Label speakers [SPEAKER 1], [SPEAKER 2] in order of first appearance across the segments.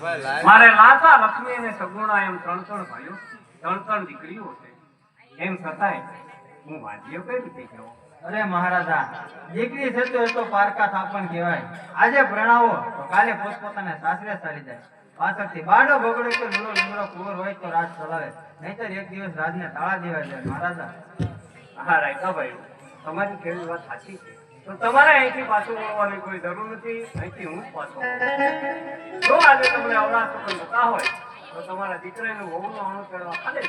[SPEAKER 1] મારે લાતા લક્ષ્મી અને સગુણા એમ ત્રણ ત્રણ ભાઈઓ ત્રણ ત્રણ દીકરીઓ છે. એમ છતાંય હું વાંધ્યો કઈ રીતે કહેવો?
[SPEAKER 2] અરે મહારાજા દીકરી છે તો એ તો પારકા થાપણ કહેવાય. આજે પ્રણાવો તો કાલે પોતપોતાને સાસરે ચાલી જાય. પાછળથી બાડો બગડે કે લૂલો લીમડો કુંવર હોય તો રાજ ચલાવે. નહીતર એક દિવસ રાજને તાળા દેવા જાય. મહારાજા.
[SPEAKER 1] હા રાયકા ભાઈ તમારી કેવી વાત સાચી છે. તો તમારે અહીંથી પાછું વળવાની કોઈ જરૂર નથી. અહીંથી હું પાછો જો આજે તમને અવળા સુખ મૂકા હોય, તો તમારા દીકરાને વહુનો અણુ કરવા ખાલે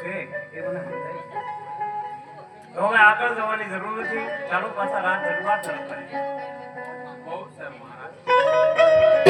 [SPEAKER 1] છે એ મને સમજાય તો હવે આગળ જવાની જરૂર નથી. ચાલુ પાછા રાત દરબાર તરફ. બહુ સર મહારાજ.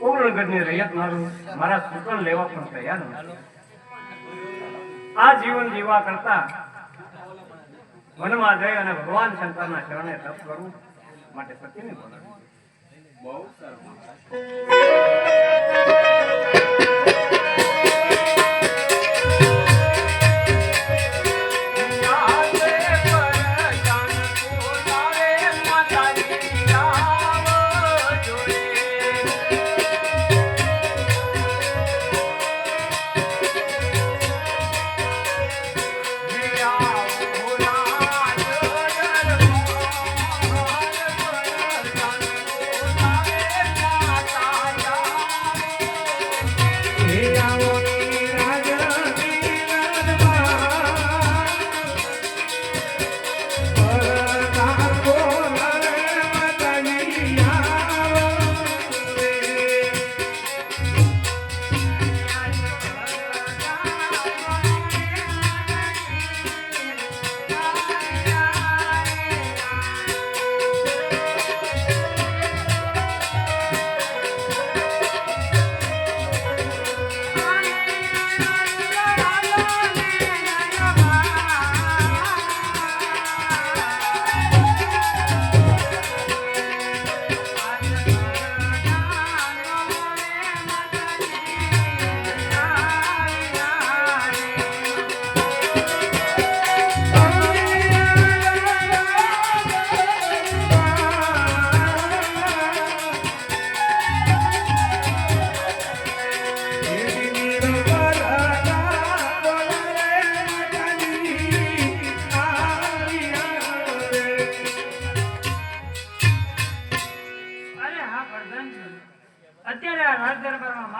[SPEAKER 1] પૂર્ણગઢની રૈયત મારું મારા સૂચન લેવા પણ તૈયાર આ જીવન જીવા કરતા વનમાં જઈ અને ભગવાન શંકરના ચરણે તપ કરવું માટે સતીને બોલાવ્યું બહુ સારું.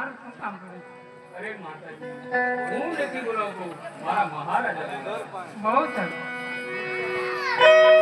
[SPEAKER 3] મારું શું કામ કરું બહુ સારું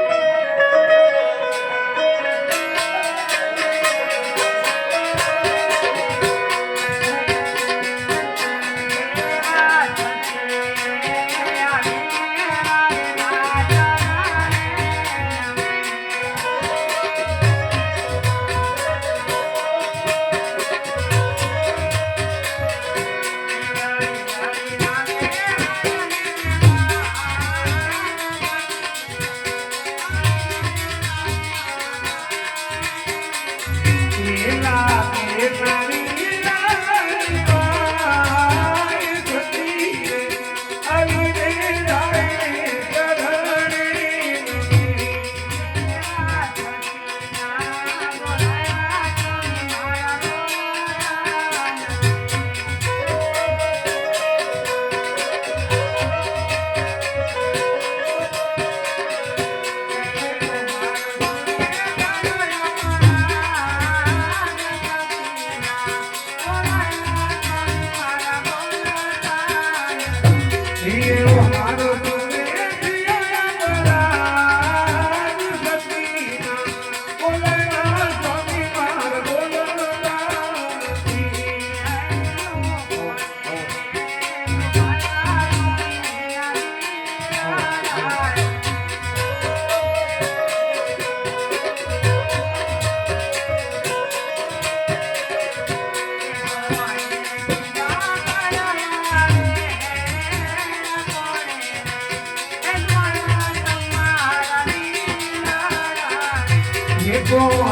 [SPEAKER 1] go.